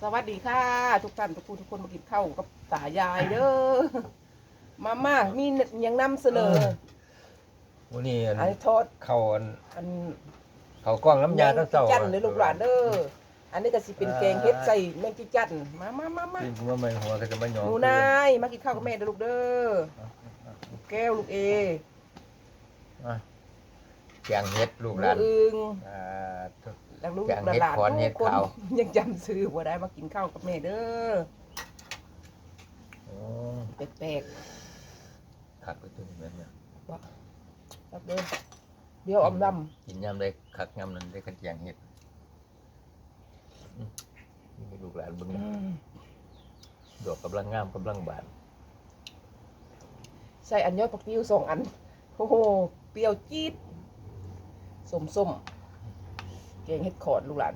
สวัสดีค่ะ ทุกท่านทุกคนทุกคนมากินข้าวกับตายายเด้อมาม่ามีหยังนำเสนอวันนี้อันอันทอดเขาอันอันเขากล้องน้ำยาตั้งเจ้าจันเลยลูกหลานเด้ออันนี้ก็สิเป็นแกงเฮ็ดใส่แมงจีจันมามามามาที่หัวไม่หัวก็จะมาหยองหนูนายมากินข้าวกับแม่เด้อลูกเด้อลูกแก้วลูกเออะแกงเฮ็ดลูกหลูลากนอึงอ่า แล้วลูกแกงเฮ็ดหลานขอนเฮ็ดทุกคนขาว ยังจำซื้อบ่ได้มากินข้าวกับแม่เด้อโอ้แปลกขักไปตัวนี้แม่นเนี่ยๆบ่ครับเด้อเดี๋ยวออมดำกินยำได้ขักยำนั้นได้ขัดแกงเฮ็ดอืมนี่ลูกหลานเบิ่งอืนะมดอกกำลังงามกำลังบานใส่อันยอดผักติ้วสองอันโอ้โหเปรี้ยวจี๊ดส้มส้มๆ แกงเห็ดขอดลูกหลาน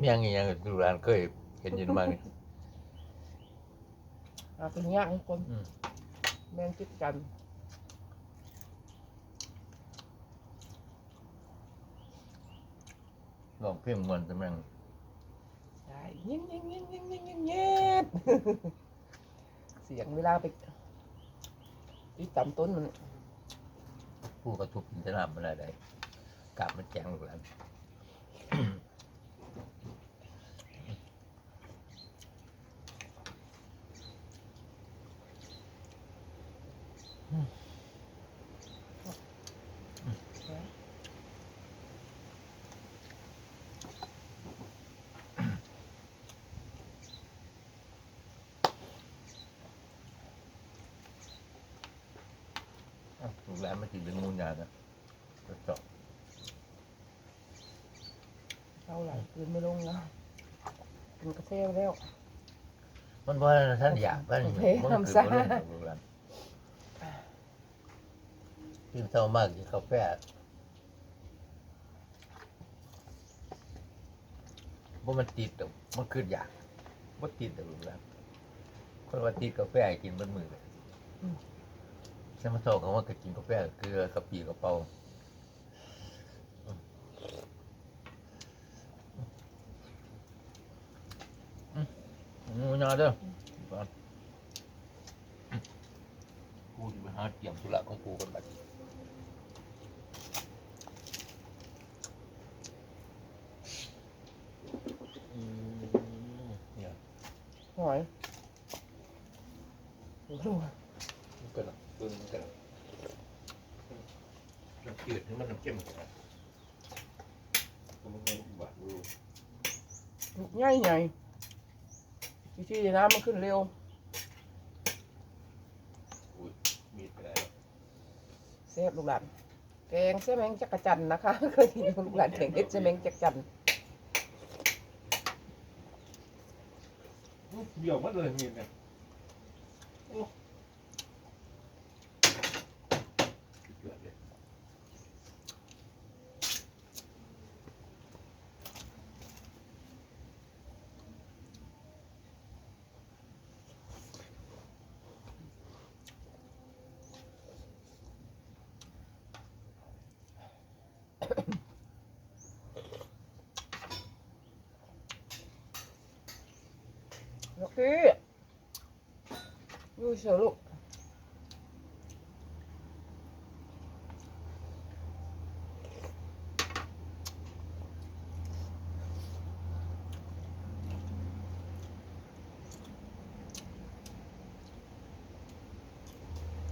เมียงอีหยังลูกหลานเคยเห็นอยินมานี่ เอาเป็นย่างคนอืม แมงจิตกันลองเพ่งมันจะแม่งใช่เงี้ยเงี้ยเงี้ยเงี้ยเงี้ยเงี้ยเงี้ยเสียงเวลาไป ที่ตำต้นมันผู้กระทุบจะทำอะไรได้กลับมันแจงลูกหลานอ้า ลูกหลานมากินเป็นงูยานะก็เจาะเอาหลายคืนไม่ลงนะกินกาแฟแล้ว มันว่าท่านอยากบ้านโอเคมันทำคือซะบ่เรื่องของลูกหลานที่เท่ามากกินกาแฟว่ามันติดดอกมันคืออยากว่าติดดอกลูกหลานคนว่าติดกาแฟให้กินบนมือเลยใช่ ไหมเท่ากับว่าก็กินกาแฟเกลือกะปิกระเป๋างูยาเด้อกูจะไปหาเตรียมธุระของกูกันบัดนี้อืมเนี่ยหอยโอ้โหมันก็น้ำ ปึ้งมันก็น้ำจืดถึงมันน้ำเข้มกันนะมันไม่หวานรู้ง่ายใหญ่วิธีน้ำมันขึ้นเร็ว อุ้ยมีดไปแล้วเซฟลูกหลานแกงเสแมงจักรจันทร์นะคะ เคยกินลูกหลานแกงเห็ดเสแมงจักรจันทร์เดี่ยวมันเลยมีดเนี่ย โอเคยูเฉยลูก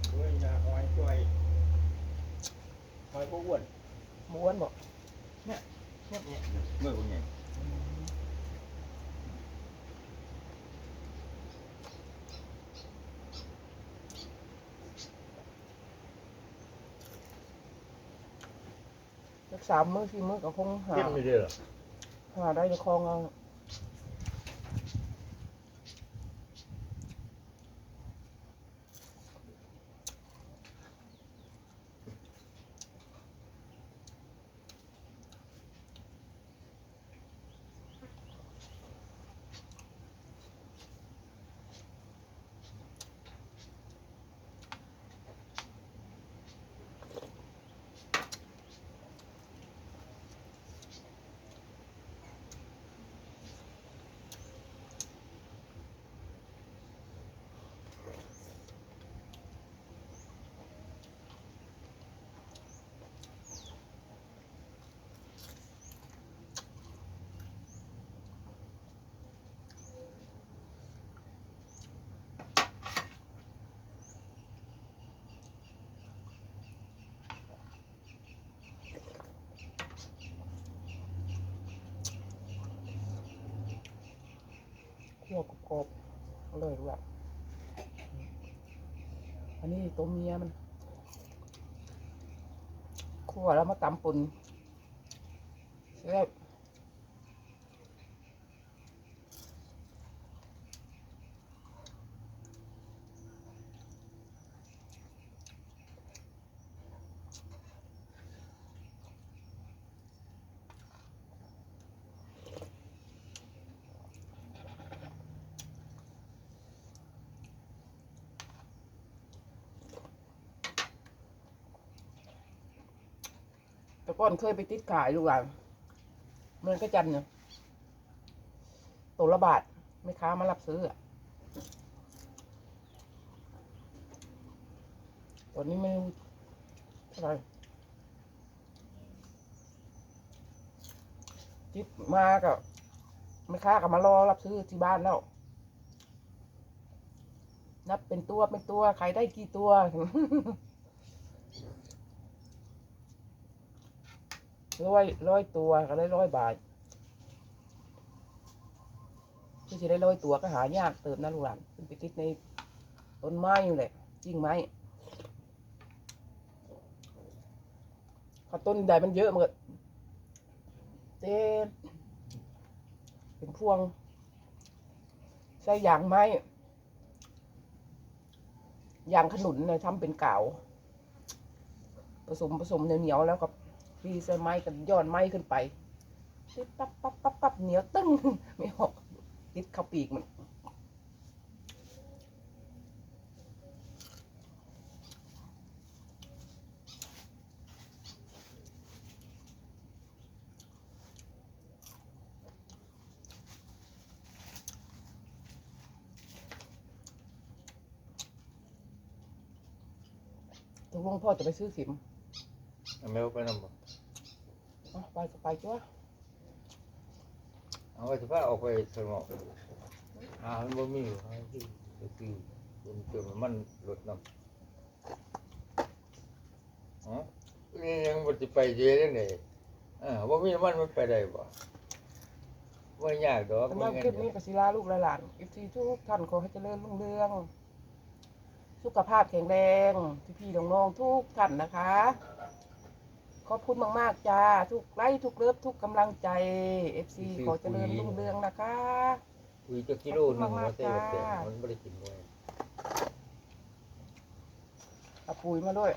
เฮ้ยนาหอยช่วยหอยพวกอ้วน ม้วนบอกเนี่ยเนี่ยเนี่ย เมื่อพวกไง สักสามมื้อสี่มื้อก็คงหาเข้มไม่ได้หรอหาได้จะคลองเอาี่ยวกรอบๆเลยด้วยอันนี้ตัวเมียมันคั่วแล้วมาตำปุ่นแซ่บ ก่อนเคยไปติดขายลูกหลานเมืองก็จันเนี่ยตัวละบาทไม่ค้ามารับซื้ออะตอนนี้ไม่รู้เท่าไหร่จิบมากับไม่ค้ากับมารอรับซื้อที่บ้านแล้ว นับเป็นตัวเป็นตัว ใครได้กี่ตัว ร้อยร้อยตัวก็ได้ร้อยบาทที่จะได้ร้อยตัวก็หายากเติมนะลูกหลานขึ้นไปติดในต้นไม้อยู่แหละจริงไหมพอต้นใดมันเยอะมันก็เต้นเป็นพวงใส่ยางไม้ยางขนุนเนี่ยทำเป็นกาวผสมผสมเหนียวๆแล้วก็ ฟีใส่ไม้กันย้อนไม้ขึ้นไปติดปั๊บปั๊บปั๊บปั๊บเหนียวตึ้งไม่ออกติดเข้าปีกมันตกลงพ่อจะไปซื้อสิมเอาแมวไปนำบ่อะ ไปก็ไปจ้ะเอาไว้สิพาออกไปสงบอ่ามันบ่มีอยู่ให้ที่ก็คือมันเติมมันลดน้ำอ๋อนี่ยังบ่สิไปเยอะจังได๋อ่าบ่มีน้ำมันมันไปได้บ่บ่ยากดอกสำหรับคลิปนี้กศิลาลูกหลานอีทีทุกท่านขอให้เจริญรุ่งเรือง สุขภาพแข็งแรงพี่พี่ๆน้องๆทุกท่านนะคะ ขอบคุณมากๆจ้า ทุกไลค์ทุกเลิฟทุกกำลังใจ FC ขอเจริญรุ่งเรืองนะคะคุยจักกิโลหนึงว่าแต่ว่าแต่มันบ่ได้กินไว้เอาปุ๋ยมาด้วย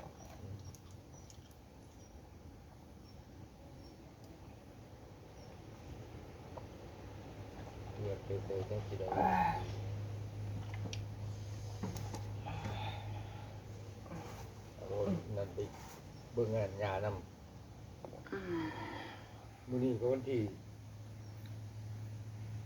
เรียกไปไปจังสิได้โอ้ยนั่นไปเบิ่งงานยานำ มื้อนี้ก็วันที่